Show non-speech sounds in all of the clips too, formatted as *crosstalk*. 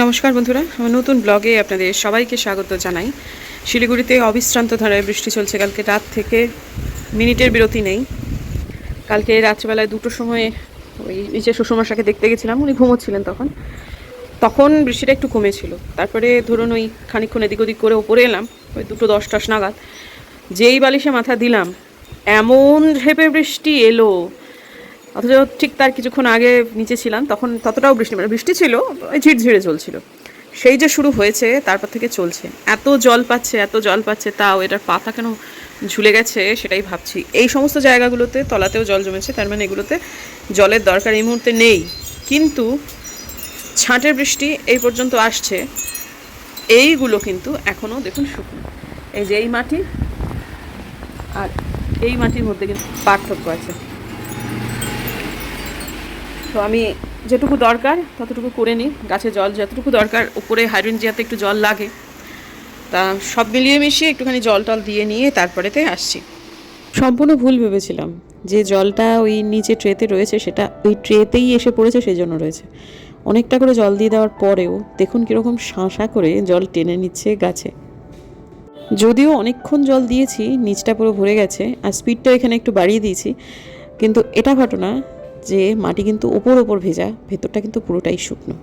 নমস্কার বন্ধুরা, আমার নতুন ব্লগে আপনাদের সবাইকে স্বাগত জানাই। শিলিগুড়িতে অবিশ্রান্ত ধারায় বৃষ্টি চলছে, কালকে রাত থেকে মিনিটের বিরতি নেই। কালকে রাত্রিবেলায় দুটো সময়ে ওই নিচে শ্বশুরমশাকে দেখতে গেছিলাম, উনি ঘুমোচ্ছিলেন তখন। তখন বৃষ্টিটা একটু কমেছিল। তারপরে ধরুন ওই খানিকক্ষণ এদিক ওদিক করে ওপরে এলাম, ওই দুটো দশ টস নাগাদ। যেই বালিশে মাথা দিলাম, এমন ঝেপে বৃষ্টি এলো অথচ ঠিক তার কিছুক্ষণ আগে নিচে ছিলাম, তখন ততটাও বৃষ্টি মানে বৃষ্টি ছিল ঝিরঝিরে চলছিল। সেই যে শুরু হয়েছে, তারপর থেকে চলছে। এত জল পাচ্ছে, এত জল পাচ্ছে, তাও এটার পাতা কেন ঝুলে গেছে সেটাই ভাবছি। এই সমস্ত জায়গাগুলোতে তলাতেও জল জমেছে, তার মানে এগুলোতে জলের দরকার এই মুহূর্তে নেই। কিন্তু ছাঁটের বৃষ্টি এই পর্যন্ত আসছে। এইগুলো কিন্তু এখনও দেখুন শুকনো। এই যে এই মাটি, আর এই মাটির মধ্যে কিন্তু পার্থক্য আছে। তো আমি যেটুকু দরকার ততটুকু করে নিই, গাছে জল যতটুকু দরকার, উপরে হাইড্রেনজিয়াতে একটু জল লাগে। তা সব মিলিয়ে মিশিয়ে একটুখানি জল টল দিয়ে নিয়ে তারপরেতে আসছি। সম্পূর্ণ ভুল ভেবেছিলাম যে জলটা ওই নিচে ট্রেতে রয়েছে, সেটা ওই ট্রেতেই এসে পড়েছে, সেই জন্য রয়েছে। অনেকটা করে জল দিয়ে দেওয়ার পরেও দেখুন কীরকম শাঁসা করে জল টেনে নিচ্ছে গাছে। যদিও অনেকক্ষণ জল দিয়েছি, নিচটা পুরো ভরে গেছে, আর স্পিডটা এখানে একটু বাড়িয়ে দিয়েছি, কিন্তু এটা ঘটনা যে মাটি কিন্তু ওপর ওপর ভেজা, ভেতরটা কিন্তু পুরোটাই শুকনো।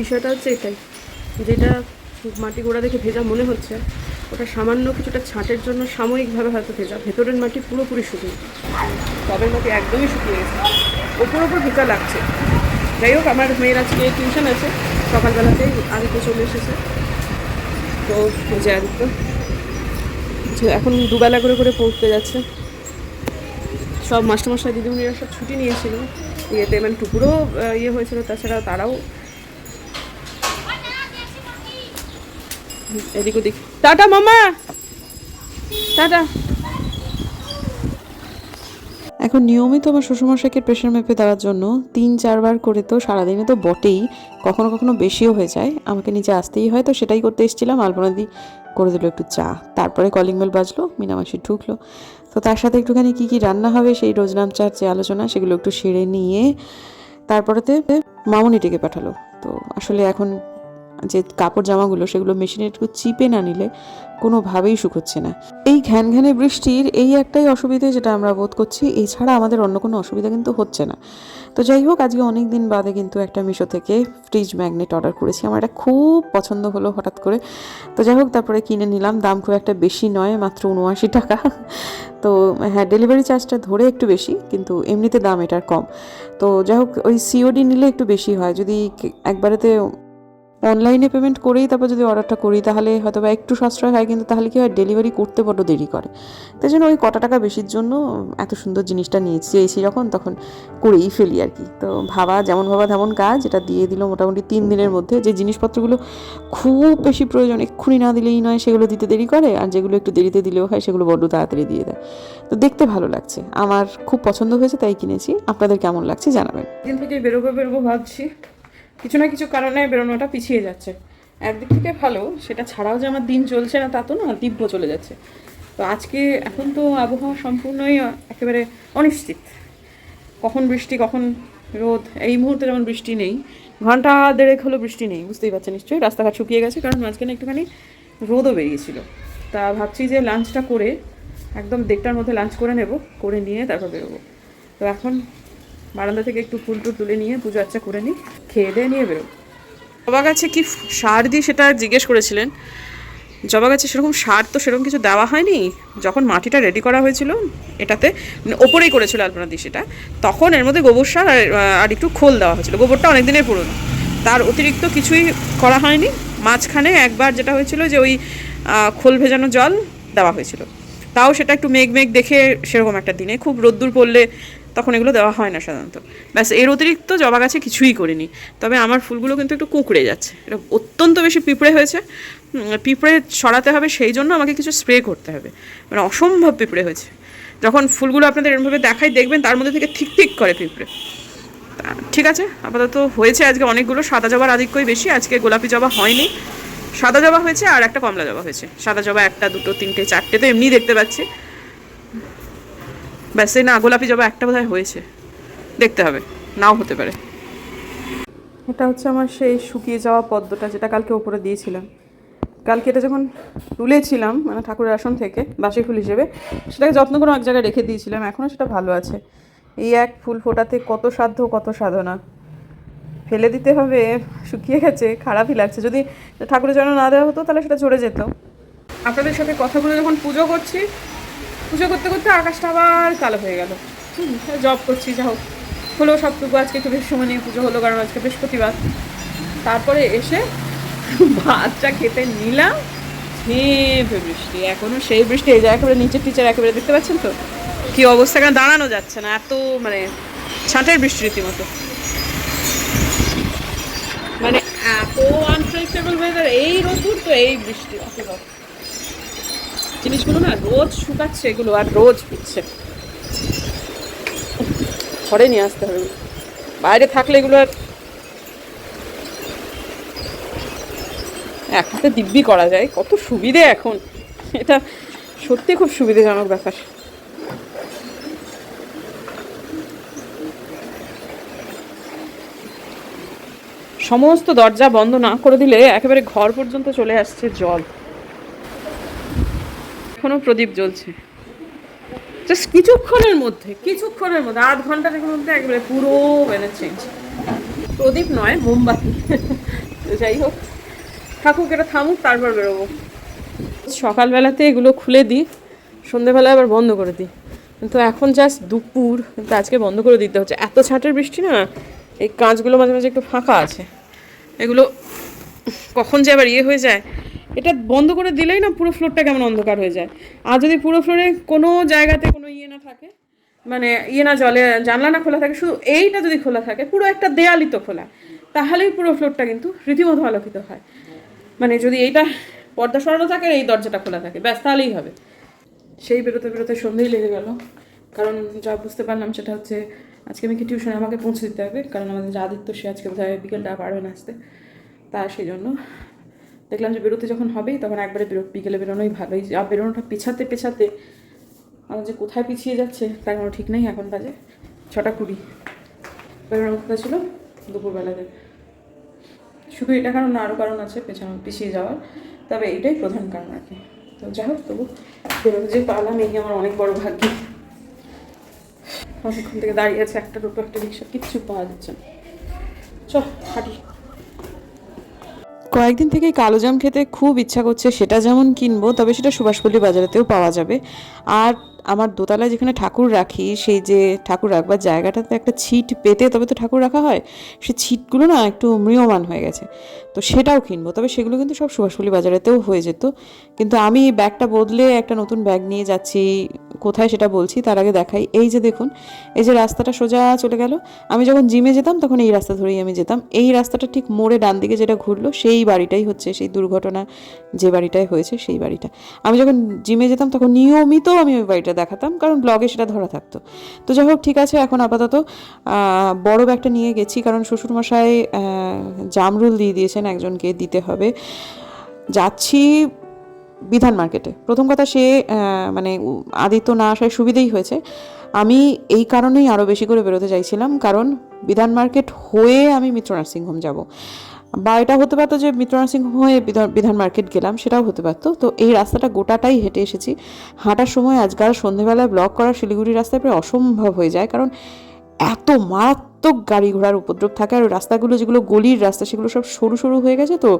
বিষয়টা হচ্ছে এটাই, যেটা মাটি গোড়া দেখে ভেজা মনে হচ্ছে ওটা সামান্য কিছুটা ছাঁটের জন্য সাময়িকভাবে হয়তো ভেজা। ভেতরের মাটি পুরোপুরি শুকিয়ে টবের মাটি একদমই শুকিয়ে গেছে। ওপর ওপর ভেজা লাগছে। যাই হোক, আমার মেয়ের আজকে টিউশন আছে। সকালবেলাতেই আদিত্য চলে এসেছে। তো যে আদিত্য এখন দুবেলা করে করে পড়তে যাচ্ছে। সব মাস্টারমশাই, দিদিমণিরা সব ছুটি নিয়েছিল। ইয়েতে মানে টুকুরও ইয়ে হয়েছিল তাছাড়া তারাও। এদিক ওদিক টাটা মামা। টাটা। এখন নিয়মিত আমার শ্বশুরমশাইকে প্রেশার মেপে দেওয়ার জন্য তিন, চারবার করে তো সারাদিনে তো বটেই, কখনো কখনো বেশিও হয়ে যায়। আমাকে নিচে আসতেই হয়, তো সেটাই করতে এসেছিলাম। আলপনাদি করে দিল একটু চা। তারপরে কলিং বেল বাজলো, মিনামাসি ঢুকলো। তো তার সাথে একটুখানি কী কী রান্না হবে সেই রোজনাম চার যে আলোচনা, সেগুলো একটু সেরে নিয়ে তারপরেতে মামুনি ডেকে পাঠালো। তো আসলে এখন যে কাপড় জামাগুলো সেগুলো মেশিনে একটু চিপে না নিলে কোনোভাবেই শুকোচ্ছে না। এই ঘ্যান ঘ্যানে বৃষ্টির এই একটাই অসুবিধে যেটা আমরা বোধ করছি, এছাড়া আমাদের অন্য কোনো অসুবিধা কিন্তু হচ্ছে না। তো যাই হোক, আজকে অনেক দিন বাদে কিন্তু একটা মিশো থেকে ফ্রিজ ম্যাগনেট অর্ডার করেছি। আমার এটা খুব পছন্দ হলো হঠাৎ করে। তো যাই হোক, তারপরে কিনে নিলাম। দাম খুব একটা বেশি নয়, মাত্র উনআশি টাকা। তো হ্যাঁ ডেলিভারি চার্জটা ধরে একটু বেশি, কিন্তু এমনিতে দাম এটার কম। তো যাই হোক, ওই সিওডি নিলে একটু বেশি হয়। যদি একবারেতে অনলাইনে পেমেন্ট করেই তারপর যদি অর্ডারটা করি, তাহলে হয়তো বা একটু সাশ্রয় হয়, কিন্তু তাহলে কি হয়, ডেলিভারি করতে বড্ড দেরি করে। তাই জন্য ওই কটা টাকা বেশির জন্য এত সুন্দর জিনিসটা নিয়েছি চেয়েছি যখন তখন করেই ফেলি আর কি। তো ভাবা, যেমন ভাবা তেমন কাজ, এটা দিয়ে দিল মোটামুটি তিন দিনের মধ্যে। যে জিনিসপত্রগুলো খুব বেশি প্রয়োজন, এক্ষুনি না দিলেই নয়, সেগুলো দিতে দেরি করে, আর যেগুলো একটু দেরিতে দিলেও হয়, সেগুলো বড্ড তাড়াতাড়ি দিয়ে দেয়। তো দেখতে ভালো লাগছে। আমার খুব পছন্দ হয়েছে, তাই কিনেছি। আপনাদের কেমন লাগছে জানাবেন। দিন থেকে বেরোবো বেরোবো ভাবছি। কিছু না কিছু কারণে বেরোনোটা পিছিয়ে যাচ্ছে। একদিক থেকে ভালো, সেটা ছাড়াও যে আমার দিন চলছে না তা তো না, তীব্র চলে যাচ্ছে। তো আজকে এখন তো আবহাওয়া সম্পূর্ণই একেবারে অনিশ্চিত। কখন বৃষ্টি, কখন রোদ, এই মুহূর্তে যেমন বৃষ্টি নেই। ঘণ্টা দেড়েক হলো বৃষ্টি নেই, বুঝতেই পারছেন নিশ্চয়ই, রাস্তাঘাট শুকিয়ে গেছে, কারণ মাঝখানে একটুখানি রোদও বেরিয়েছিল। তা ভাবছি যে লাঞ্চটা করে একদম দেড়টার মধ্যে লাঞ্চ করে নেব, করে নিয়ে তারপর বেরোবো। তো এখন বারান্দা থেকে একটু ফুল টুল তুলে নিয়ে পুজো আচ্ছা করে নিই, খেয়ে দিয়ে নিয়ে বেরো জবা গাছে কি সার দিই সেটা জিজ্ঞেস করেছিলেন। জবা গাছে সেরকম সার তো সেরকম কিছু দেওয়া হয়নি। যখন মাটিটা রেডি করা হয়েছিল, এটাতে ওপরেই করেছিল আলপনা দিয়ে সেটা, তখন এর মধ্যে গোবর সার আর একটু খোল দেওয়া হয়েছিল। গোবরটা অনেক দিনের পুরনো। তার অতিরিক্ত কিছুই করা হয়নি। মাঝখানে একবার যেটা হয়েছিল যে ওই খোল ভেজানো জল দেওয়া হয়েছিল। তাও সেটা একটু মেঘ মেঘ দেখে সেরকম একটা দিনে। খুব রোদ্দুর পড়লে তখন এগুলো দেওয়া হয় না সাধারণত। ব্যাস, এর অতিরিক্ত জবা গাছে কিছুই করিনি। তবে আমার ফুলগুলো কিন্তু একটু কুঁকড়ে যাচ্ছে। এটা অত্যন্ত বেশি পিঁপড়ে হয়েছে। পিঁপড়ে সরাতে হবে, সেই জন্য আমাকে কিছু স্প্রে করতে হবে। মানে অসম্ভব পিঁপড়ে হয়েছে। যখন ফুলগুলো আপনাদের এরমভাবে দেখাই, দেখবেন তার মধ্যে থেকে ঠিক ঠিক করে পিঁপড়ে। ঠিক আছে? আপাতত হয়েছে আজকে অনেকগুলো। সাদা জবার আধিক্যই বেশি। আজকে গোলাপি জবা হয়নি। সাদা জবা হয়েছে আর একটা কমলা জবা হয়েছে। সাদা জবা একটা, দুটো, তিনটে, চারটে তো এমনি দেখতে পাচ্ছি। ব্যাস এই না, গোলাপি জবা একটা বোধহয় হয়েছে। দেখতে হবে, নাও হতে পারে। এটা হচ্ছে আমার সেই শুকিয়ে যাওয়া পদ্মটা যেটা কালকে ওপরে দিয়েছিলাম। কালকে এটা যখন তুলেছিলাম মানে ঠাকুরের আসন থেকে, বাসি ফুল হিসেবে, সেটাকে যত্ন করে এক জায়গায় রেখে দিয়েছিলাম, এখনও সেটা ভালো আছে। এই এক ফুল ফোটাতে কত সাধ্য, কত সাধনা। ফেলে দিতে হবে, শুকিয়ে গেছে, খারাপই লাগছে। যদি ঠাকুরের জন্য না দেওয়া হতো, তাহলে সেটা চড়ে যেত। আপনাদের সাথে কথা বলে যখন পুজো করছি পুজো করতে করতে আকাশটা আবার কালো হয়ে গেল। জব করছি, যা হোক। হলো সবটুকু আজকে একটু বেশ সময় নিয়ে পুজো হলো, কারণ আজকে বৃহস্পতিবার। তারপরে এসে ভাতটা খেতে নিলাম। ঝেঁপে বৃষ্টি, এখনও সেই বৃষ্টি, এই যে একেবারে নিচের টিচার একেবারে দেখতে পাচ্ছেন তো? কি অবস্থা, কেন দাঁড়ানো যাচ্ছে না? এত মানে ছাঁটের বৃষ্টি রীতিমতো। মানে এত আনপ্রেডিক্টেবল ওয়েদার এই রোদুর তো এই বৃষ্টি জিনিসগুলো না রোজ শুকাচ্ছে, এগুলো আর রোজ পিচ্ছে ঘরে নিয়ে আসতে হবে। বাইরে থাকলে এগুলো আর এক হাতে দিব্যি করা যায়, কত সুবিধে এখন। এটা সত্যি খুব সুবিধাজনক ব্যাপার। সমস্ত দরজা বন্ধ না করে দিলে একেবারে ঘর পর্যন্ত চলে আসছে জল। এখনও প্রদীপ জ্বলছে। জাস্ট কিছুক্ষণের মধ্যে কিছুক্ষণের মধ্যে, আধ ঘণ্টার মধ্যে একেবারে পুরো ওয়েদার চেঞ্জ প্রদীপ নয়, মোমবাতি। যাই হোক, থাকুক, এটা থামুক, তারপর বেরোবো। সকালবেলাতে এগুলো খুলে দিই, সন্ধেবেলায় আবার বন্ধ করে দিই। কিন্তু এখন জাস্ট দুপুর, কিন্তু আজকে বন্ধ করে দিতে হচ্ছে। এত ছাটের বৃষ্টি না, এই কাঁচগুলো মাঝে মাঝে একটু ফাঁকা আছে। এগুলো কখন যে আবার ইয়ে হয়ে যায় এটা বন্ধ করে দিলেই না পুরো ফ্লোরটা কেমন অন্ধকার হয়ে যায়। আর যদি পুরো ফ্লোরে কোনো জায়গাতে কোনো ইয়ে না থাকে মানে ইয়ে না জলে জানলা না খোলা থাকে, শুধু এইটা যদি খোলা থাকে, পুরো একটা দেয়ালই তো খোলা, তাহলেই পুরো ফ্লোরটা কিন্তু রীতিমতো আলোকিত হয়। মানে যদি এইটা পর্দা সরানো থাকে, এই দরজাটা খোলা থাকে, ব্যাস, তাহলেই হবে। সেই বেরোতে বেরোতে সন্ধেই লেগে গেল। কারণ যা বুঝতে পারলাম সেটা হচ্ছে, আজকে আমি কি টিউশনে আমাকে পৌঁছে দিতে হবে, কারণ আমাদের আদিত্য, সে আজকে বোধহয় বিকেলটা পারবে না আসতে। তা সেই জন্য দেখলাম যে বেরোতে যখন হবেই তখন একবারে বেরো, বিকেলে বেরোনোই ভালোই। যা বেরোনোটা পেছাতে পেছাতে আমার যে কোথায় পিছিয়ে যাচ্ছে, তার কোনো ঠিক নেই, এখন বাজে ছটা কুড়ি। বেরোনোর কথা ছিল দুপুরবেলাতে। শুধু এটা কারণ না আরও কারণ আছে পেছানো পিছিয়ে যাওয়ার। তবে এটাই প্রধান কারণ আর কি। তো যাই হোক, তবু বেরোতে যে পারলাম, এই আমার অনেক বড় ভাগ্য। অনেকক্ষণ থেকে দাঁড়িয়ে আছে একটা টোটো, একটা রিক্সা, কিচ্ছু পাওয়া যাচ্ছে না। চ হাঁটি। কয়েকদিন থেকেই কালো জাম খেতে খুব ইচ্ছা করছে, সেটা যেমন কিনবো, তবে সেটা সুভাষপল্লী বাজারেতেও পাওয়া যাবে। আর আমার দোতলায় যেখানে ঠাকুর রাখি, সেই যে ঠাকুর রাখবার জায়গাটাতে একটা ছিট পেতে তবে তো ঠাকুর রাখা হয়, সে ছিটগুলো না একটু ম্রিয়মান হয়ে গেছে। তো সেটাও কিনবো, তবে সেগুলো কিন্তু সব সুভাষপল্লী বাজারেতেও হয়ে যেত। কিন্তু আমি ব্যাগটা বদলে একটা নতুন ব্যাগ নিয়ে যাচ্ছি, কোথায় সেটা বলছি তার আগে দেখাই। এই যে দেখুন, এই যে রাস্তাটা সোজা চলে গেল, আমি যখন জিমে যেতাম তখন এই রাস্তা ধরেই আমি যেতাম। এই রাস্তাটা ঠিক মোড়ে ডান দিকে যেটা ঘুরলো, সেই বাড়িটাই হচ্ছে, সেই দুর্ঘটনা যে বাড়িটায় হয়েছে সেই বাড়িটা। আমি যখন জিমে যেতাম তখন নিয়মিত আমি ওই বাড়িটা দেখাতাম, কারণ ব্লগে সেটা ধরা থাকতো। তো যাই হোক, ঠিক আছে, এখন আপাতত বড় ব্যাগটা নিয়ে গেছি, কারণ শ্বশুরমশাই জামরুল দিয়ে দিয়েছেন, একজনকে দিতে হবে। যাচ্ছি বিধান মার্কেটে প্রথম কথা সে মানে আদিত্য না আসায় সুবিধেই হয়েছে। আমি এই কারণেই আরও বেশি করে বেরোতে চাইছিলাম, কারণ বিধান মার্কেট হয়ে আমি মিত্র নার্সিংহোম যাব। বা এটা হতে পারতো যে মিত্র হয়ে বিধান বিধান মার্কেট গেলাম, সেটাও হতে পারতো। তো এই রাস্তাটা গোটাটাই হেঁটে এসেছি। হাঁটার সময় আজকাল সন্ধেবেলায় ব্লক করা শিলিগুড়ি রাস্তায় প্রায় অসম্ভব হয়ে যায়। কারণ এত মারাত্মক গাড়ি ঘোড়ার উপদ্রব থাকে আর রাস্তাগুলো যেগুলো গলির রাস্তা, সেগুলো সব সরু সরু হয়ে গেছে তো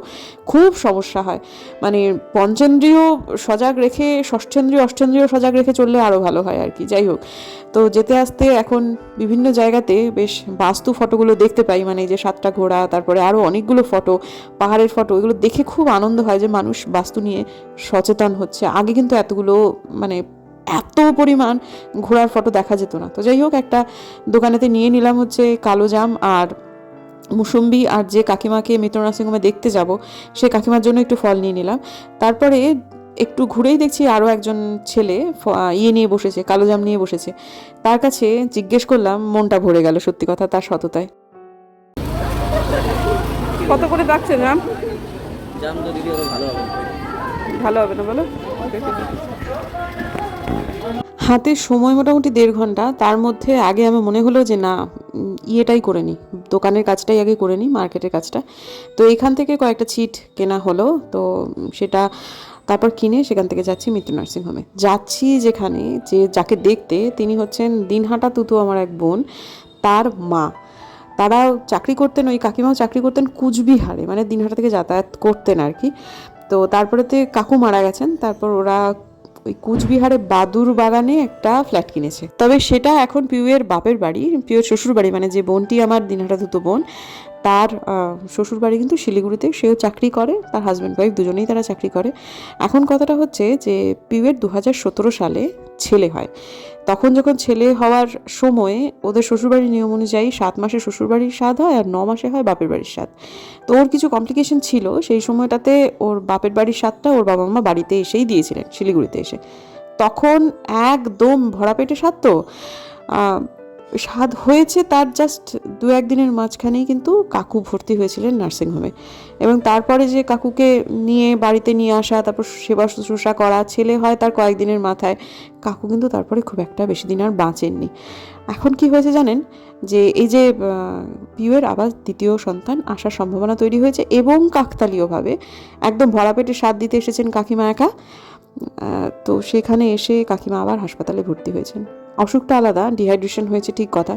খুব সমস্যা হয়। মানে পঞ্চেন্দ্রিয় সজাগ রেখে, ষষ্ঠেন্দ্রীয় অষ্টেন্দ্রীয় সজাগ রেখে চললে আরও ভালো হয় আর কি, যাই হোক। তো যেতে আসতে এখন বিভিন্ন জায়গাতে বেশ বাস্তু ফটোগুলো দেখতে পাই মানে যে সাতটা ঘোড়া, তারপরে আরও অনেকগুলো ফটো, পাহাড়ের ফটো, এগুলো দেখে খুব আনন্দ হয় যে মানুষ বাস্তু নিয়ে সচেতন হচ্ছে। আগে কিন্তু এতগুলো মানে এত পরিমাণ ঘোড়ার ফটো দেখা যেত না। তো যাই হোক একটা দোকানেতে নিয়ে নিলাম হচ্ছে কালো জাম আর মুসম্বি আর যে কাকিমাকে মিত্র নার্সিংহোমে দেখতে যাব সে কাকিমার জন্য একটু ফল নিয়ে নিলাম। তারপরে একটু ঘুরেই দেখছি আরও একজন ছেলে ফ- ইয়ে নিয়ে বসেছে কালো জাম নিয়ে বসেছে। তার কাছে জিজ্ঞেস করলাম মনটা ভরে গেল সত্যি কথা তার সততায়। কত করে ডাকছে জাম? জাম ওদের ভালো হবে। ভালো হবে না বলো? হাতে সময় মোটামুটি দেড় ঘণ্টা, তার মধ্যে আগে আমার মনে হলো যে না ইয়েটাই করে নিই, দোকানের কাজটাই আগে করে নিই, মার্কেটের কাজটা। তো এখান থেকে কয়েকটা ছিট কেনা হলো, তো সেটা তারপর কিনে সেখান থেকে যাচ্ছি মিত্র নার্সিংহোমে যাচ্ছি যেখানে, যে যাকে দেখতে, তিনি হচ্ছেন দিনহাটা তুতু আমার এক বোন, তার মা। তারা চাকরি করতেন, ওই কাকিমাও চাকরি করতেন কুচবিহারে মানে দিনহাটা থেকে যাতায়াত করতেন আর কি। তো তারপরেতে কাকু মারা গেছেন, তারপর ওরা ওই কুচবিহারে বাদুর বাগানে একটা ফ্ল্যাট কিনেছে। তবে সেটা এখন পিউয়ের বাপের বাড়ি, পিউয়ের শ্বশুর বাড়ি মানে যে বোনটি আমার দিনহাটা দুটো বোন তার শ্বশুর বাড়ি কিন্তু শিলিগুড়িতে, সেও চাকরি করে, তার হাজব্যান্ড ওয়াইফ দুজনেই তারা চাকরি করে। এখন কথাটা হচ্ছে যে, পিউয়ের দু হাজার সতেরো সালে ছেলে হয়। তখন যখন ছেলে হওয়ার সময়ে ওদের শ্বশুরবাড়ির নিয়ম অনুযায়ী সাত মাসে শ্বশুরবাড়ির স্বাদ হয় আর ন মাসে হয় বাপের বাড়ির স্বাদ। তো ওর কিছু কমপ্লিকেশন ছিল, সেই সময়টাতে ওর বাপের বাড়ির স্বাদটা ওর বাবা মা বাড়িতে এসেই দিয়েছিলেন, শিলিগুড়িতে এসে। তখন একদম ভরা পেটে স্বাদ তো। স্বাদ হয়েছে তার জাস্ট দু একদিনের মাঝখানেই কিন্তু কাকু ভর্তি হয়েছিলেন নার্সিংহোমে এবং তারপরে যে কাকুকে নিয়ে বাড়িতে নিয়ে আসা, তারপর সেবা শুশ্রূষা করা, ছেলে হয় তার কয়েকদিনের মাথায়, কাকু কিন্তু তারপরে খুব একটা বেশি দিন আর বাঁচেননি। এখন কি হয়েছে জানেন? যে এই যে পিউয়ের আবার দ্বিতীয় সন্তান আসার সম্ভাবনা তৈরি হয়েছে এবং কাকতালীয়ভাবে একদম ভরা পেটে স্বাদ দিতে এসেছেন কাকিমা একা। তো সেখানে এসে কাকিমা আবার হাসপাতালে ভর্তি হয়েছেন। অসুখটা আলাদা ডিহাইড্রেশন হয়েছে ঠিক কথা।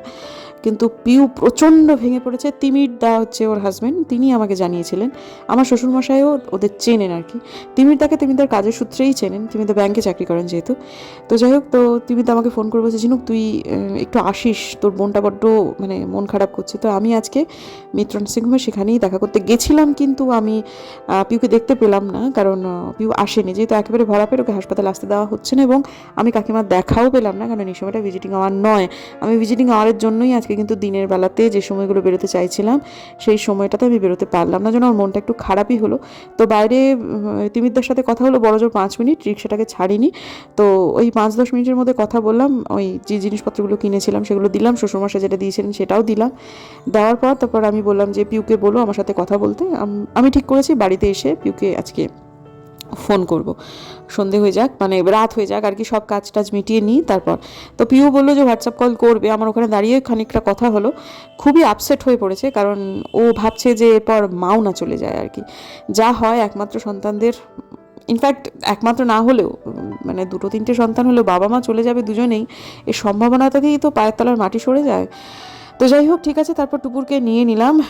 কিন্তু পিউ প্রচণ্ড ভেঙে পড়েছে। তিমির দা হচ্ছে ওর হাজব্যান্ড তিনি আমাকে জানিয়েছিলেন। আমার শ্বশুরমশাইও ওদের চেনেন আর কি। তিমির দাকে তিমিদার কাজের সূত্রেই চেনেন। তিনি তো ব্যাংকে চাকরি করেন যেহেতু। তো যাই হোক, তো তিমির দা আমাকে ফোন করে বলছে, ঝিনুক, তুই একটু আসিস। তোর বোনটা বড্ড মানে মন খারাপ করছে। তো আমি আজকে মিত্র নার্সিংহোমে সেখানেই দেখা করতে গেছিলাম, কিন্তু আমি পিউকে দেখতে পেলাম না। কারণ পিউ আসেনি। যেহেতু একেবারে ভরা পেয়ে ওকে হাসপাতালে আসতে দেওয়া হচ্ছে না এবং আমি কাকিমার দেখাও পেলাম না। কারণ এই সময়টা ভিজিটিং আওয়ার নয়। আমি ভিজিটিং আওয়ারের জন্যই আজকে কিন্তু দিনের বেলাতে যে সময়গুলো বেরোতে চাইছিলাম সেই সময়টাতে আমি বেরোতে পারলাম না। যেন আমার মনটা একটু খারাপই হলো। তো বাইরে উম, সাথে কথা হলো বড় জোর পাঁচ মিনিট রিক্সাটাকে ছাড়িনি। তো ওই পাঁচ দশ মিনিটের মধ্যে কথা বললাম ওই যে জিনিসপত্রগুলো কিনেছিলাম সেগুলো দিলাম শ্বশুরমশাই যেটা দিয়েছিলেন সেটাও দিলাম। দেওয়ার পর তারপর আমি বললাম যে পিউকে বলো আমার সাথে কথা বলতে। আমি ঠিক করেছি বাড়িতে এসে পিউকে আজকে ফোন করব। সন্ধে হয়ে যাক মানে রাত হয়ে যাক, আর কি সব কাজ টাজ মিটিয়ে নিই তারপর। তো পিউ বলল যে হোয়াটসঅ্যাপ কল করবে। আমার ওখানে দাঁড়িয়ে খানিকটা কথা হলো। খুবই আপসেট হয়ে পড়েছে, কারণ ও ভাবছে যে, এরপর মাও না চলে যায় আর কি। যা হয় একমাত্র সন্তানদের ইনফ্যাক্ট একমাত্র না হলেও মানে দুটো তিনটে সন্তান হলেও বাবা মা চলে যাবে দুজনেই। এই সম্ভাবনাটাতেই তো পায়ের তলার মাটি সরে যায়। তো যাই হোক, ঠিক আছে, তারপর টুপুরকে নিয়ে নিলাম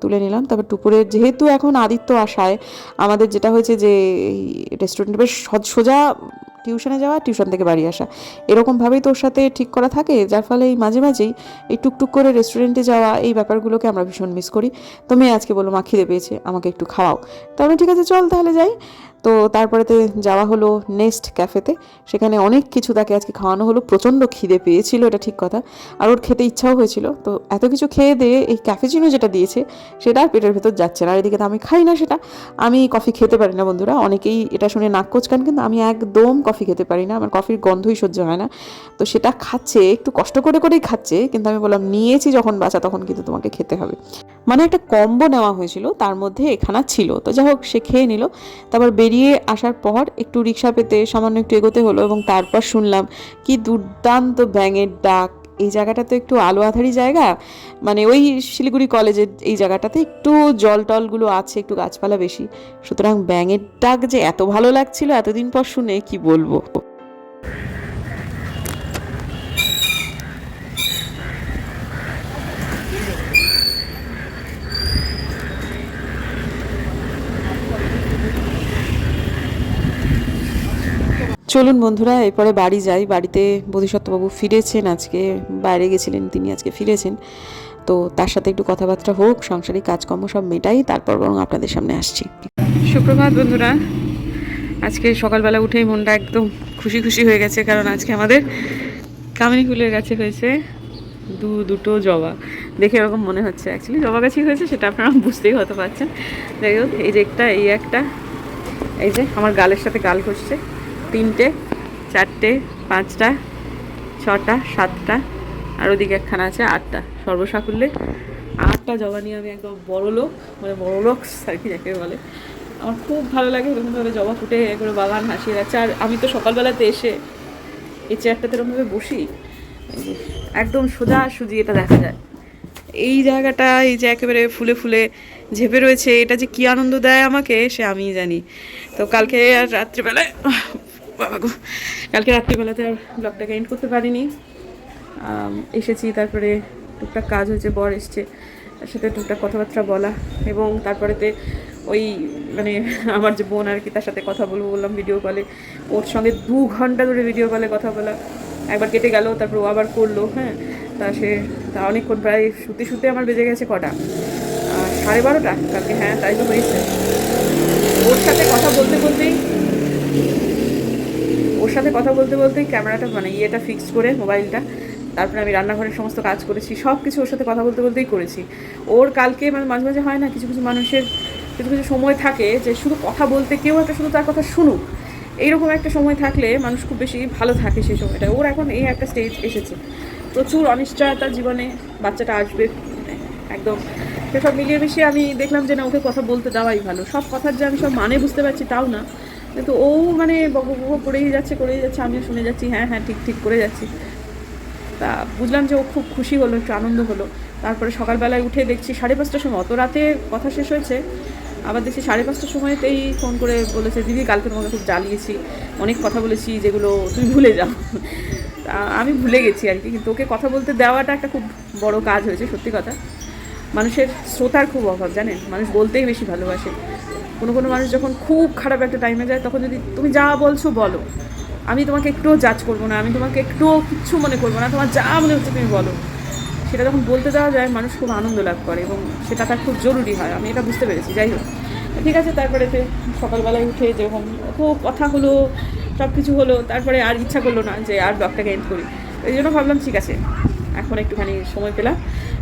তুলে নিলাম। তারপর টুপুরের যেহেতু এখন আদিত্য আসায় আমাদের যেটা হয়েছে যে, এই রেস্টুরেন্টে বেশ সজ- সোজা টিউশনে যাওয়া, টিউশন থেকে বাড়ি আসা। এরকমভাবেই তোর সাথে ঠিক করা থাকে, যার ফলে এই মাঝে মাঝেই এই টুকটুক করে রেস্টুরেন্টে যাওয়া, এই ব্যাপারগুলোকে আমরা ভীষণ মিস করি। তো মেয়ে আজকে বলল, মা খিদে পেয়েছে, আমাকে একটু খাওয়াও। তো আমি ঠিক আছে, চল তাহলে যাই। তো তারপরেতে যাওয়া হলো নেক্সট ক্যাফেতে। সেখানে অনেক কিছু তাকে আজকে খাওয়ানো হলো, প্রচণ্ড খিদে পেয়েছিল, এটা ঠিক কথা। আর ওর খেতে ইচ্ছাও হয়েছিল। তো এত কিছু খেয়ে দিয়ে এই ক্যাফেচিনো যেটা দিয়েছে, সেটা আর পেটের ভেতর যাচ্ছে না। আর এদিকে তো আমি খাই না সেটা। আমি কফি খেতে পারি না, বন্ধুরা। অনেকেই এটা শুনে নাক কোচকান, কিন্তু আমি একদম কফি খেতে পারি না। আমার কফির গন্ধই সহ্য হয় না। তো সেটা খাচ্ছে, একটু কষ্ট করে করেই খাচ্ছে, কিন্তু আমি বললাম, নিয়েছি যখন বাঁচা, তখন কিন্তু তোমাকে খেতে হবে। মানে একটা কম্বো নেওয়া হয়েছিল, তার মধ্যে এখানা ছিল। তো যাই হোক, সে খেয়ে নিল। তারপর বেরিয়ে আসার পর একটু রিক্সা পেতে সামান্য একটু এগোতে হলো এবং তারপর শুনলাম, কি দুর্দান্ত ব্যাঙের ডাক। এই জায়গাটা তো একটু আলো আধারি জায়গা। মানে ওই শিলিগুড়ি কলেজের এই জায়গাটাতে একটু জল টলগুলো আছে, একটু গাছপালা বেশি। সুতরাং ব্যাঙের ডাক যে এত ভালো লাগছিল এতদিন পর শুনে কি বলব? চলুন বন্ধুরা, এরপরে বাড়ি যাই। বাড়িতে বোধিসত্ত্ববাবু ফিরেছেন আজকে, বাইরে গেছিলেন, তিনি আজকে ফিরেছেন। তো তার সাথে একটু কথাবার্তা হোক, সাংসারিক কাজকর্ম সব মেটাই, তারপর বরং আপনাদের সামনে আসছি। সুপ্রভাত বন্ধুরা, আজকে সকালবেলা উঠেই মনটা একদম খুশি খুশি হয়ে গেছে, কারণ আজকে আমাদের কামিনী ফুলের গাছে হয়েছে দু দুটো জবা। দেখে এরকম মনে হচ্ছে অ্যাকচুয়ালি জবা গাছই হয়েছে, সেটা আপনারা বুঝতেই হতে পারছেন। যাই হোক, এই যে একটা, এই একটা, এই যে আমার গালের সাথে গাল ঘষছে। তিনটে, চারটে, পাঁচটা, ছটা, সাতটা, আর ওদিকে একখানা আছে আটটা। সর্বসাকুল্যে আটটা জবা নিয়ে আমি একদম বড় লোক মানে বড় লোক আর কি যাকে বলে। আমার খুব ভালো লাগে এরকমভাবে জবা ফুটে করে বাগান হাসিয়ে যাচ্ছে আর আমি তো সকালবেলাতে এসে এই চেয়ারটাতে এরকমভাবে বসি একদম সোজা সুজি এটা দেখা যায়। এই জায়গাটা এই যে একেবারে ফুলে ফুলে ঝেপে রয়েছে, এটা যে কি আনন্দ দেয় আমাকে সে আমিই জানি। তো কালকে আর রাত্রিবেলায় বাবা কালকে রাত্রিবেলাতে আর ব্লগটাকে এন্ড করতে পারিনি। এসেছি, তারপরে টুকটাক কাজ হয়েছে, বর এসছে। তার সাথে টুকটাক কথাবার্তা বলা এবং তারপরেতে ওই মানে *laughs* আমার যে বোন আর কি, তার সাথে কথা বলব বললাম ভিডিও কলে ওর সঙ্গে দু ঘণ্টা ধরে ভিডিও কলে কথা বলা। একবার কেটে গেল, তারপর ও আবার করল হ্যাঁ। তা সে, তা অনেকক্ষণ প্রায় শুতে শুতে আমার বেজে গেছে কটা? সাড়ে বারোটা? কালকে হ্যাঁ তাই তো হয়েছে। ওর সাথে কথা বলতে বলতেই সাথে কথা বলতে বলতেই ক্যামেরাটা মানে ইয়েটা ফিক্স করে মোবাইলটা, তারপরে আমি রান্নাঘরের সমস্ত কাজ করেছি সব কিছু ওর সাথে কথা বলতে বলতেই করেছি। ওর কালকে মানে মাঝে মাঝে হয় না, কিছু কিছু মানুষের কিছু কিছু সময় থাকে যে শুধু কথা বলতে, কেউ একটা শুধু তার কথা শুনুক। এইরকম একটা সময় থাকলে মানুষ খুব বেশি ভালো থাকে সেই সময়টা। ওর এখন এই একটা স্টেজ এসেছে। প্রচুর অনিশ্চয়তা জীবনে বাচ্চাটা আসবে। একদম। সেসব মিলিয়ে মিশিয়ে আমি দেখলাম যে না, ওকে কথা বলতে দেওয়াই ভালো। সব কথার যে আমি সব মানে বুঝতে পারছি তাও না। কিন্তু ও মানে বক করেই যাচ্ছে করেই যাচ্ছে, আমিও শুনে যাচ্ছি হ্যাঁ হ্যাঁ ঠিক ঠিক করে যাচ্ছি। তা বুঝলাম যে ও খুব খুশি হলো, একটু আনন্দ হলো। তারপরে সকালবেলায় উঠে দেখছি সাড়ে পাঁচটার সময়, অত রাতে কথা শেষ হয়েছে। আবার দেখছি সাড়ে পাঁচটার সময়তেই ফোন করে বলেছে, দিদি কালকে তোমাকে খুব জ্বালিয়েছি, অনেক কথা বলেছি, যেগুলো তুমি ভুলে যাও। তা আমি ভুলে গেছি আর কি, কিন্তু ওকে কথা বলতে দেওয়াটা একটা খুব বড় কাজ হয়েছে, সত্যি কথা। মানুষের শ্রোতার খুব অভাব, জানেন? মানুষ বলতেই বেশি ভালোবাসে। কোনো কোনো মানুষ যখন খুব খারাপ একটা টাইমে যায়, তখন যদি তুমি যা বলছো বলো। আমি তোমাকে একটুও জাজ করব না, আমি তোমাকে একটুও কিচ্ছু মনে করব না, তোমার যা মনে হচ্ছে তুমি বলো। সেটা যখন বলতে দেওয়া যায়, মানুষ খুব আনন্দ লাভ করে এবং সেটা তার খুব জরুরি হয়, আমি এটা বুঝতে পেরেছি, যাই হোক। ঠিক আছে, তারপরে তো সকালবেলায় উঠে যেরকম খুব কথা হলো সব কিছু হলো, তারপরে আর ইচ্ছা করল না যে আর ব্লগটাকে এন্ড করি। এই জন্য ভাবলাম, ঠিক আছে, এখন একটুখানি সময় পেলাম।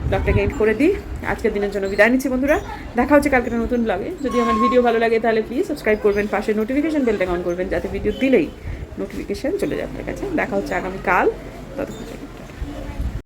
ব্লগটাকে এন্ড করে দিই। আজকের দিনের জন্য বিদায় নিচ্ছি বন্ধুরা। দেখা হচ্ছে কালকে নতুন ব্লগে যদি আমার ভিডিও ভালো লাগে তাহলে প্লিজ সাবস্ক্রাইব করবেন, পাশে নোটিফিকেশন বেলটা অন করবেন, যাতে ভিডিও দিলেই নোটিফিকেশান চলে যায় আপনার কাছে। দেখা হচ্ছে আগামীকাল। ততক্ষণ